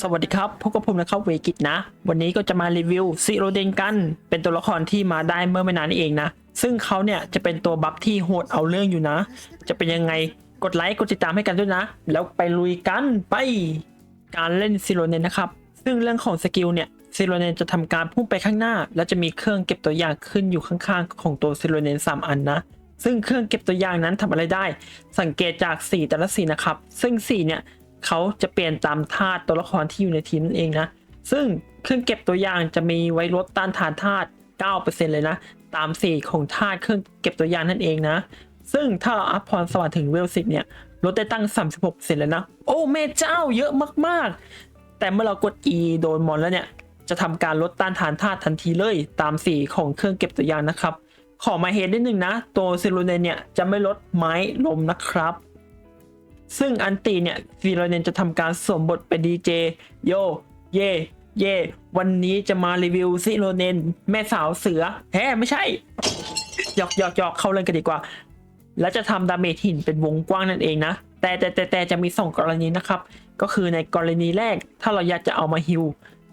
สวัสดีครับพบกับผมนะครับเวกิตนะ วันนี้ก็จะมารีวิวซิโรเดนกัน เป็นตัวละครที่มาได้เมื่อไม่นานนี้เองนะ ซึ่งเขาเนี่ยจะเป็นตัวบัฟที่โหดเอาเรื่องอยู่นะ จะเป็นยังไงกดไลค์กดติดตามให้กันด้วยนะ แล้วไปลุยกันไป การเล่นซิโรเนนนะครับ ซึ่งเรื่องของสกิลเนี่ยซิโรเนนจะทำการพุ่งไปข้างหน้า แล้วจะมีเครื่องเก็บตัวอย่างขึ้นอยู่ข้างๆ ของตัวซิโรเนน3 อันนะซึ่งเครื่องเก็บตัวอย่างนั้นทำอะไรได้ สังเกตจากสีแต่ละสีนะครับ ซึ่งสีเนี่ย เขาจะเปลี่ยนตามธาตุตัวละครที่อยู่ในทีมนั่นเองนะ ซึ่งเครื่องเก็บตัวอย่างจะมีไว้ลดต้านทานธาตุ 9%เลยนะ ตามสีของธาตุเครื่องเก็บตัวอย่างนั่นเองนะ ซึ่งถ้าอัพพรสวรรค์ถึงเวลสิบเนี่ยลดได้ตั้ง 36%เลยนะ โอ้แม่เจ้าเยอะมากๆ แต่เมื่อเรากด E โดนมอนแล้วเนี่ย จะทำการลดต้านทานธาตุทันทีเลย ตามสีของเครื่องเก็บตัวอย่างนะครับ ขอมาเฮดนิดนึงนะ ตัวซิลูเนเนี่ยจะไม่ลดไม้ลมนะครับ ซึ่งอันตีเนี่ยซีโรเนนจะทำการสวมบทเป็นดีเจโยเยเยวันนี้จะมารีวิวซีโรเนนแม่สาวเสือแฮ่ไม่ใช่หยอกหยอกหยอกเข้าเรื่องกันดีกว่า และจะทำดาเมจหินเป็นวงกว้างนั่นเองนะ แต่แต่แต่แต่จะมีสองกรณีนะครับ ก็คือในกรณีแรกถ้าเราอยากจะเอามาฮิว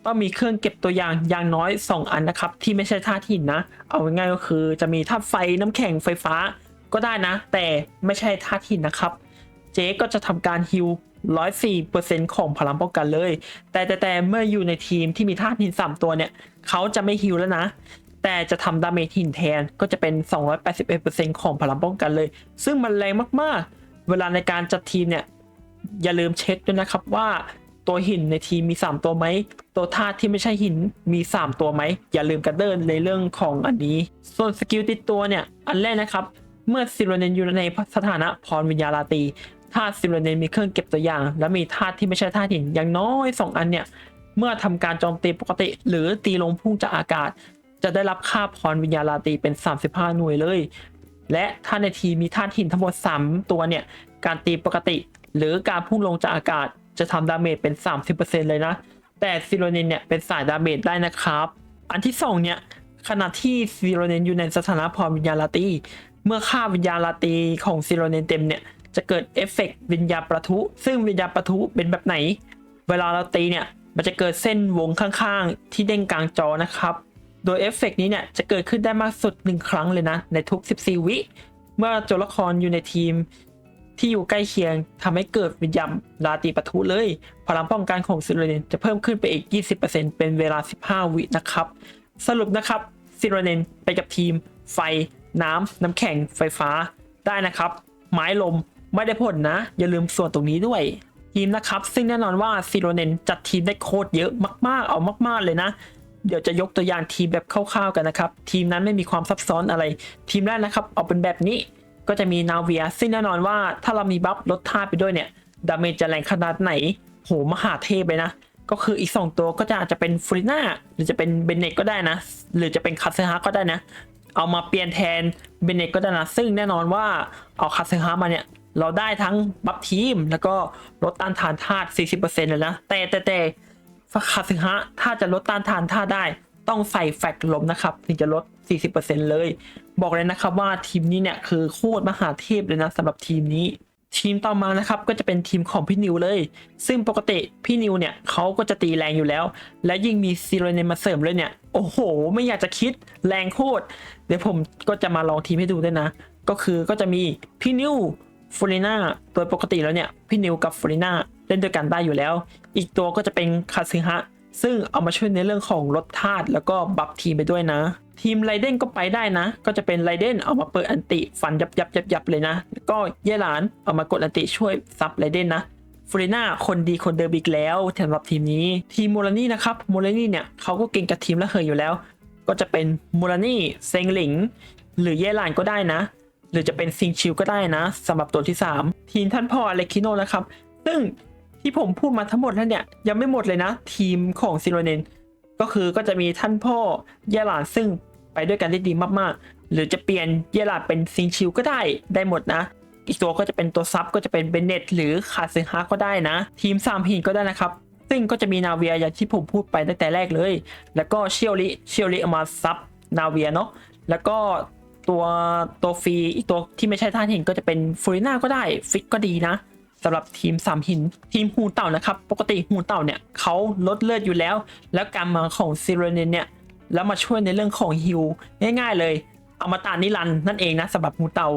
ต้องมีเครื่องเก็บตัวอย่างอย่างน้อย 2 อันนะครับ ที่ไม่ใช่ธาตุหินนะ เอาง่ายก็คือจะมีธาตุไฟน้ำแข็งไฟฟ้าก็ได้นะ แต่ไม่ใช่ธาตุหินนะครับ เจ๊ก็จะทำการฮิว104%ของพลังป้องกันเลย แต่แต่แต่เมื่ออยู่ในทีมที่มีธาตุหิน 3 ตัวเนี่ย เขาจะไม่ฮิวแล้วนะ แต่จะทำดาเมจหินแทนก็จะเป็น 281%ของพลังป้องกันเลย ซึ่งมันแรงมากๆ เวลาในการจัดทีมเนี่ย อย่าลืมเช็คด้วยนะครับว่าตัวหินในทีมมี 3 ตัวไหม ตัวธาตุที่ไม่ใช่หินมี 3 ตัวไหม อย่าลืมกันเดินในเรื่องของอันนี้ ส่วนสกิลติดตัวเนี่ย อันแรกนะครับ เมื่อซิโรเนนอยู่ในสถานะพรวิญญาลาตี ธาตุซิโรเนนมีเครื่องเก็บตัวอย่าง และมีธาตุที่ไม่ใช่ธาตุหินอย่างน้อย 2 อันเนี่ยเมื่อทำการโจมตีปกติ หรือตีลงพุ่งจากอากาศ จะได้รับค่าพรวิญญาลาตีเป็น 35 หน่วยเลย และถ้าในทีมีธาตุหินทั้งหมด 3 ตัวเนี่ยการตีปกติ หรือการพุ่งลงจากอากาศจะทำดาเมจเป็น 30%เลยนะ แต่ซิโรเนนเนี่ยเป็นสายดาเมจได้นะครับ อันที่ 2 เนี่ยขณะที่ซิโรเนนอยู่ในสถานะพรวิญญาลาตี เมื่อค่าวิญญาลาตีของซิโรเนนเต็มเนี่ย จะเกิดเอฟเฟกต์วิญญาประทุ ซึ่งวิญญาประทุเป็นแบบไหน เวลาเราตีเนี่ย มันจะเกิดเส้นวงข้างๆ ที่เด้งกลางจอนะครับ โดยเอฟเฟกต์นี้เนี่ย จะเกิดขึ้นได้มากสุด 1 ครั้งเลยนะ ในทุก 14 วิ เมื่อตัวละครอยู่ในทีมที่อยู่ใกล้เคียงทำให้เกิดวิญญาณลาตรีปะทุเลย พลังป้องกันของซิโรเนนจะเพิ่มขึ้นไปอีก 20%เป็นเวลา 15 วินะครับ สรุปนะครับซิโรเนนไปกับทีม ไฟ น้ำน้ำแข็งไฟฟ้าได้นะครับ ไม้ลม ไม่ได้ผลนะ อย่าลืมส่วนตรงนี้ด้วย ทีมนะครับ ซึ่งแน่นอนว่าซิโรเนนจัดทีมได้โคตรเยอะมาก ๆ เอามาก ๆ เลยนะ เดี๋ยวจะยกตัวอย่างทีมแบบคร่าวๆกันนะครับ ทีมนั้นไม่มีความซับซ้อนอะไร ทีมแรกนะครับเอาเป็นแบบนี้ ก็จะมีนาเวีย ซึ่งแน่นอนว่าถ้าเรามีบัฟลดท่าไปด้วยเนี่ย ดาเมจจะแรงขนาดไหน โหมหาเทพเลยนะ ก็คืออีก 2 ตัวก็จะอาจจะเป็นฟริน่าหรือจะเป็นเบนเนตก็ได้นะ หรือจะเป็นคาเซฮาก็ได้นะ เอามาเปลี่ยนแทนเบนเนตก็ได้นะ ซึ่งแน่นอนว่าเอาคาเซฮามาเนี่ย เราได้ทั้งบัฟทีม แล้วก็ลดต้านทานธาตุ 40%เลยนะ แต่แต่แต่คาเซฮาถ้าจะลดต้านทานธาตุได้ ต้องใส่แฟกลมนะครับ ถึงจะลด 40%เลย บอกเลยนะครับว่าทีมนี้เนี่ยคือโคตรมหาเทพเลยนะสำหรับทีมนี้ ทีมต่อมานะครับก็จะเป็นทีมของพี่นิวเลย ซึ่งปกติพี่นิวเนี่ยเขาก็จะตีแรงอยู่แล้ว และยิ่งมีซีโรเนมาเสริมเลยเนี่ย โอ้โห ไม่อยากจะคิดแรงโคตร เดี๋ยวผมก็จะมาลองทีมให้ดูด้วยนะ ก็คือก็จะมีพี่นิว ฟูริน่าโดยปกติแล้วเนี่ย พี่นิวกับฟูริน่าเล่นด้วยกันได้อยู่แล้ว อีกตัวก็จะเป็นคาซึฮะ ซึ่งเอามาช่วยในเรื่องของลดธาตุแล้วก็บัฟทีมไปด้วยนะ ทีมไรเดนก็ไปได้นะ ก็จะเป็นไรเดนเอามาเปิดอันติฟันยับยับยับยับเลยนะ แล้วก็เย่หลานเอามากดอันติช่วยซับไรเดนนะฟรีน่าคนดีคนเดิมอีกแล้วสำหรับทีมนี้ทีมโมลานี่นะครับโมลานี่เนี่ยเขาก็เก่งกับทีมละเหยอยู่แล้ว ก็จะเป็นโมลานี่เซงหลิง หรือเย่หลานก็ได้นะ หรือจะเป็นซิงชิวก็ได้นะสำหรับตัวที่ 3 ทีมท่านพ่ออเล็กคิโนนะครับ ซึ่งที่ผมพูดมาทั้งหมดแล้วเนี่ยยังไม่หมดเลยนะ ทีมของซิโรเนนก็คือก็จะมีท่านพ่อเยลานซึ่งไปด้วยกันได้ดีมากๆ หรือจะเปลี่ยนเยลานเป็นซิงชิวก็ได้ได้หมดนะ อีกตัวก็จะเป็นตัวซับก็จะเป็นเบนเนตหรือคาซึฮาก็ได้นะ ทีมสามหินก็ได้นะครับซึ่งก็จะมีนาเวียอย่างที่ผมพูดไปตั้งแต่แรกเลย แล้วก็เชียวริเชียวริเอามาซับนาเวียเนาะแล้วก็ ตัวตัวฟรีอีกตัวที่ไม่ใช่ท่านหินก็จะเป็นฟูริน่าก็ได้ฟิกก็ดีนะสำหรับทีมสามหินทีมหูเต่านะครับ ปกติหูเต่าเนี่ยเขาลดเลือดอยู่แล้ว แล้วการมาของซิโรเนนเนี่ยแล้วมาช่วยในเรื่องของฮิวง่ายๆเลยเอามาตานิรันนั่นเองนะสำหรับหูเต่า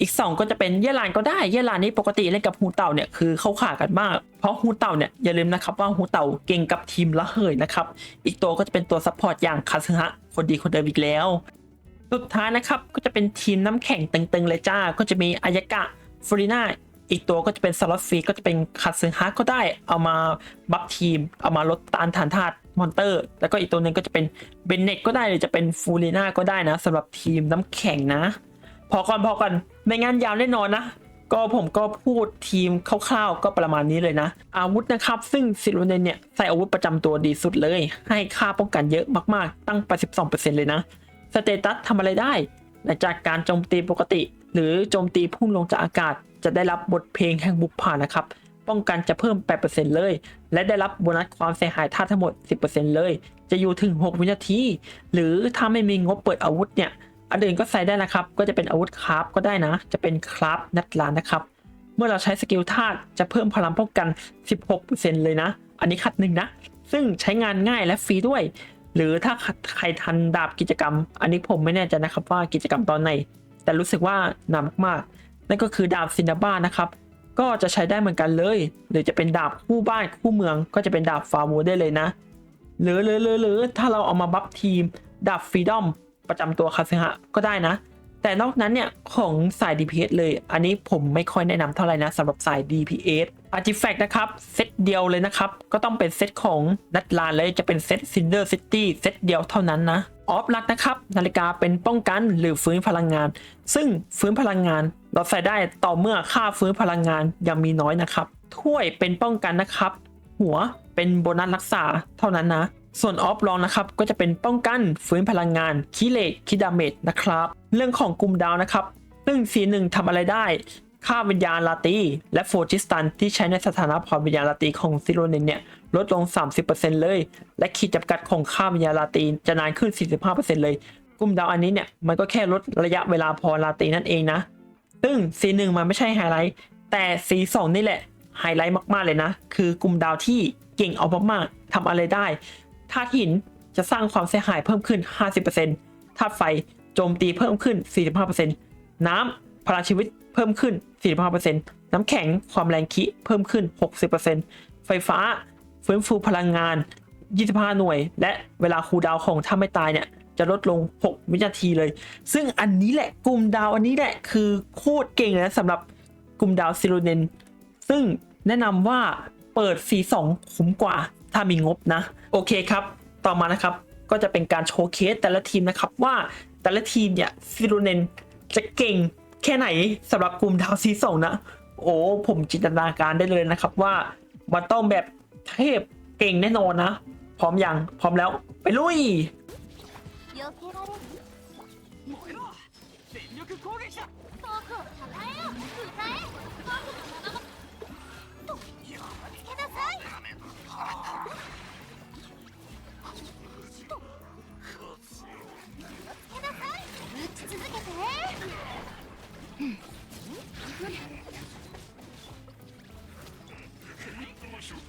อีก 2 ก็จะเป็นเยลานก็ได้เยลานนี้ปกติเล่นกับฮูเต่าเนี่ยคือเข้าขากันมาก เพราะฮูเต่าเนี่ยอย่าลืมนะครับว่าฮูเต่าเก่งกับทีมละเหยนะครับ อีกตัวก็จะเป็นตัวซัพพอร์ตอย่างคาซึฮะคนดีคนเดิมอีกแล้ว สุดท้ายนะครับก็จะเป็นทีมน้ำแข็งตึงๆเลยจ้า ก็จะมีอายากะฟรีนาอีกตัวก็จะเป็นสล็อตฟรีก็จะเป็นคาซึฮะก็ได้เอามาบัฟทีม เอามาลดตานฐานธาตุมอนเตอร์ แล้วก็อีกตัวหนึ่งก็จะเป็นเบนเน็ตก็ได้หรือจะเป็นฟูรีนาก็ได้นะสำหรับทีมน้ำแข็งนะ พอก่อนพอก่อนไม่งั้นยาวแน่นอนนะ ก็ผมก็พูดทีมคร่าวๆก็ประมาณนี้เลยนะ อาวุธนะครับ ซึ่งซิโรเนนเนี่ยใส่อาวุธประจำตัวดีสุดเลย ให้ค่าป้องกันเยอะมากๆตั้ง82%เลยนะ สเตตัสทำอะไรได้ หลังจากการโจมตีปกติ หรือโจมตีพุ่งลงจากอากาศ จะได้รับบทเพลงแห่งบุกผ่านนะครับ ป้องกันจะเพิ่ม 8%เลย และได้รับโบนัสความเสียหายท่าตุทั้งหมด 10%เลย จะอยู่ถึง 6 วินาที หรือถ้าไม่มีงบเปิดอาวุธเนี่ยอันอื่นก็ใส่ได้นะครับ ก็จะเป็นอาวุธคราฟก็ได้นะ จะเป็นคราฟนัดลานนะครับ เมื่อเราใช้สกิลธาตุจะเพิ่มพลังป้องกัน 16%เลยนะ อันนี้คัดหนึ่งนะ ซึ่งใช้งานง่ายและฟรีด้วย หรือถ้าใครทันดาบกิจกรรม อันนี้ผมไม่แน่ใจนะครับว่ากิจกรรมตอนไหน แต่รู้สึกว่าหนามากๆ นั่นก็คือดาบซินดาบ้านะครับ ก็จะใช้ได้เหมือนกันเลย หรือจะเป็นดาบคู่บ้านคู่เมือง ก็จะเป็นดาบฟาร์มูได้เลยนะ หรือหรือหรือถ้าเราเอามาบัฟทีม ดาบฟรีดอมประจำตัวคาซึฮะก็ได้นะ แต่นอกนั้นเนี่ยของสาย DPS เลย อันนี้ผมไม่ค่อยแนะนำเท่าไหร่นะสำหรับสาย DPS Artifact นะครับ เซตเดียวเลยนะครับ ก็ต้องเป็นเซตของนัดลานเลยจะเป็นเซต Cinder City เซตเดียวเท่านั้นนะออฟลักนะครับ นาฬิกาเป็นป้องกันหรือฟื้นพลังงาน ซึ่งฟื้นพลังงาน เราใส่ได้ต่อเมื่อค่าฟื้นพลังงานยังมีน้อยนะครับถ้วยเป็นป้องกันนะครับ หัวเป็นโบนัสรักษาเท่านั้นนะ ส่วนออฟลองนะครับก็จะเป็นป้องกันฟื้นพลังงานคิเลตคิดาเมจนะครับ เรื่องของกลุ่มดาวนะครับซึ่งสีหนึ่งทำอะไรได้ค่าวิญญาณลาตี และโฟจิสตันที่ใช้ในสถานะพรวิญญาณลาตีของซิโรเนนเนี่ยลดลง 30%เลย และขีดจำกัดของค่าวิญญาณลาตีจะนานขึ้น 45%เลย กลุ่มดาวอันนี้เนี่ยมันก็แค่ลดระยะเวลาพอลาตีนั่นเองนะ ซึ่ง C1 มันไม่ใช่ไฮไลท์ แต่ C2 นี่แหละไฮไลท์มากๆเลยนะ คือกลุ่มดาวที่เก่งเอามากๆทำอะไรได้ ธาตุหินจะสร้างความเสียหายเพิ่มขึ้น 50%ธาตุไฟโจมตีเพิ่มขึ้น 45%น้ำพลังชีวิตเพิ่มขึ้น 45%น้ำแข็งความแรงคิเพิ่มขึ้น 60%ไฟฟ้าฟื้นฟูพลังงาน 25 หน่วย และเวลาคูดาวของถ้าไม่ตายเนี่ยจะลดลง 6 วินาทีเลย ซึ่งอันนี้แหละกลุ่มดาวอันนี้แหละคือโคตรเก่งเลยนะสำหรับกลุ่มดาวซิโรเนน ซึ่งแนะนำว่าเปิด C2 คุ้มกว่า ถ้ามีงบนะ โอเคครับ ต่อมานะครับ ก็จะเป็นการโชว์เคสแต่ละทีมนะครับว่าแต่ละทีมเนี่ยซิโรเนนจะเก่งแค่ไหนสำหรับกลุ่มดาว C2 นะ โอ้ผมจินตนาการได้เลยนะครับว่ามันต้องแบบเทพเก่งแน่นอนนะ พร้อมยังพร้อมแล้วไปลุย と気をつけなさいと気をつけなさい打ち続けて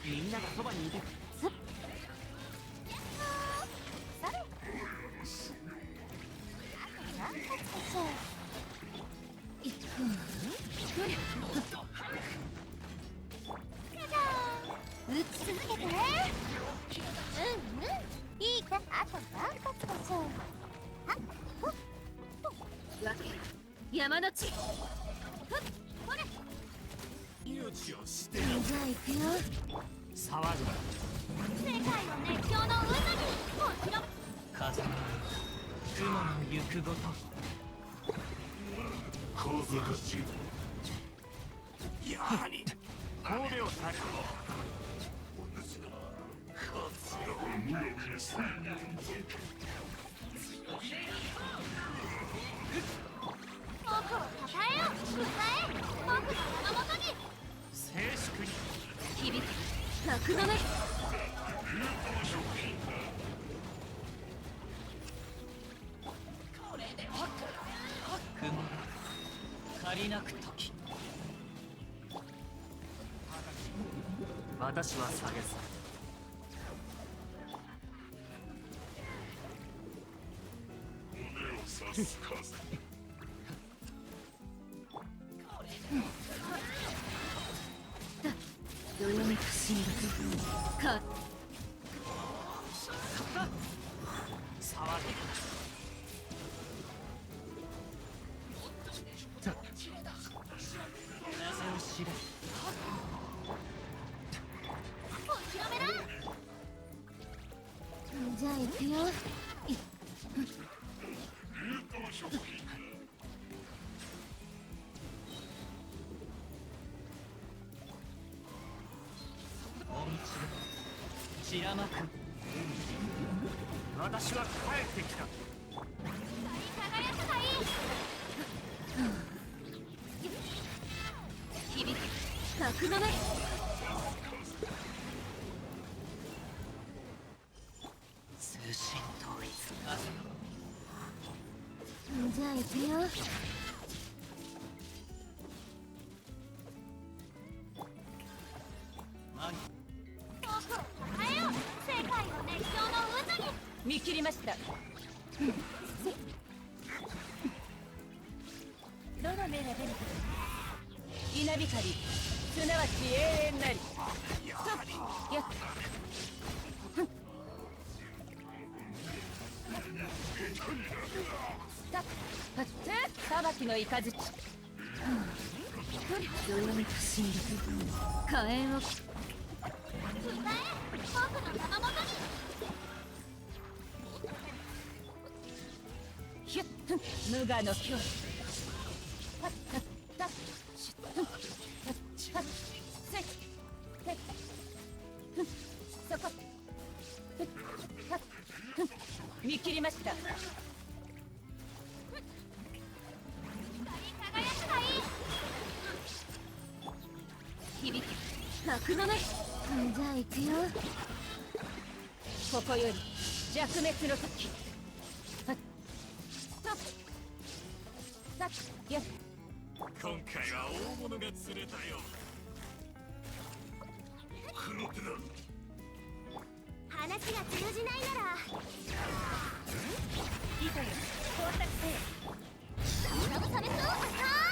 みん。ながそばにいてあと何発でしょう山の地。じゃあ行くよ騒ぐな世界の熱狂の渦に。もちろん風雲の行くごとやはり神戸を去る僕響く泣私は下げ胸を刺す神学かじゃあ行くよ知ら私は帰ってきた。輝くがいい響く見切りました。どの目が出るか。稲光すなわち永遠なり。やっ。たた裁きの雷。どよめく進撃火炎を歌え僕の山本にひゅっ無我の境地こ見切りました幕の目じゃあ行くよここより弱滅の時さっやっ今回は大物が釣れたよ。話が通じないなら。糸よ光沢せラブサメスをアタック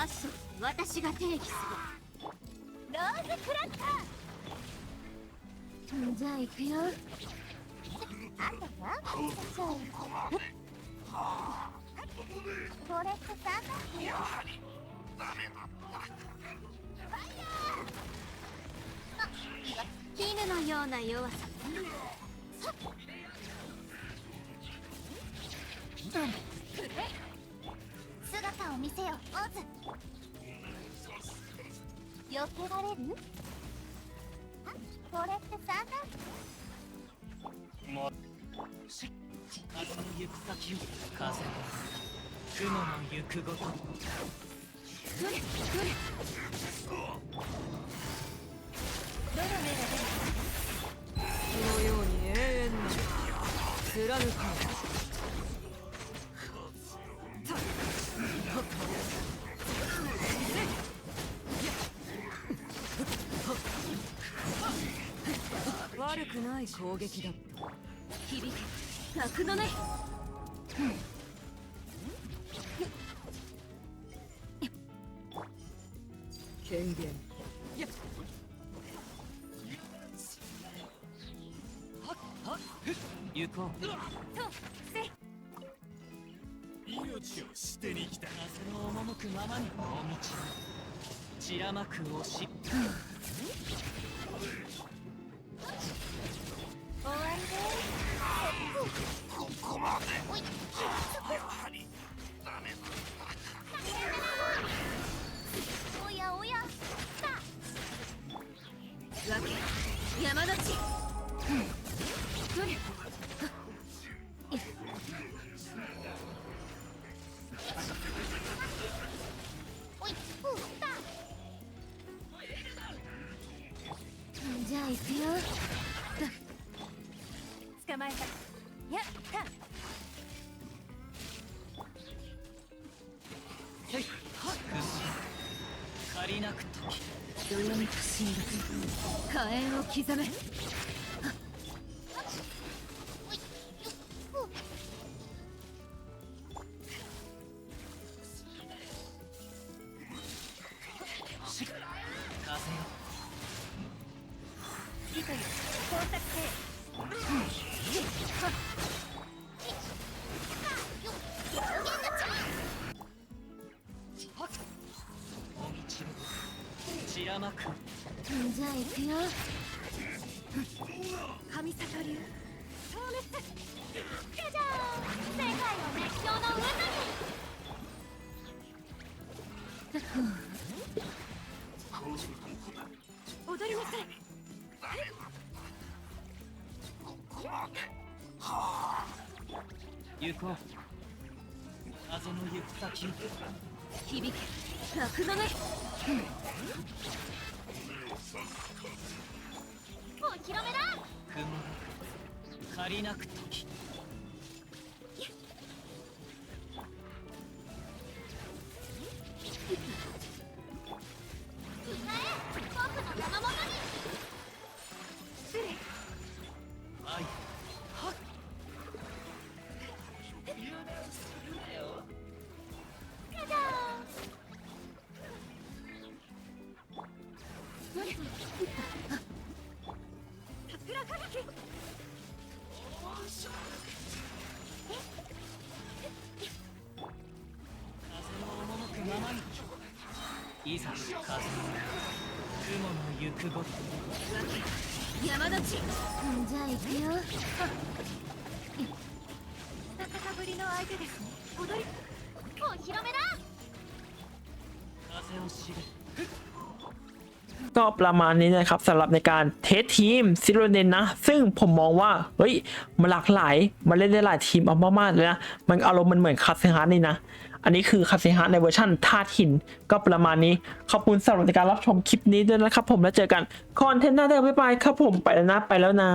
ァッション私が。定義するローズクラッカーじゃあ行くよあとはフォレストサーカスやはりダメだファイヤーあ絹のような弱さ姿を見せよオズ避けられる？あこれってもし風の行く先を風雲の行くごとどの目が出るこのように永遠な貫く悪くない攻撃だった。響け。格のね。権限行こうとせ命を捨てに来た風の赴くままに大道散らまく押し終山立ち刻めじゃあ行くよ。踊りなさい行こう。風の行く先を響け楽の目お披露目だ雲が借りなく時 雲の行くごと山立ちじゃあ行くよ久方ぶりの相手ですね踊りーお披露目だ風を知れ ก็ประมาณนี้นะครับสำหรับในการเทสทีมซิโรเดนนะ ซึ่งผมมองว่า เฮ้ย มันหลากหลาย มันเล่นได้หลายทีมเอามากๆเลยนะ มันอารมณ์มันเหมือนคาเซฮาร์นี่นะ อันนี้คือคาเซฮะในเวอร์ชันธาตุหินก็ประมาณนี้ ขอบคุณสำหรับการรับชมคลิปนี้ด้วยนะครับผมแล้วเจอกันคอนเทนต์หน้าเดิมบ๊ายบายครับผมไปแล้วนะไปแล้วนะ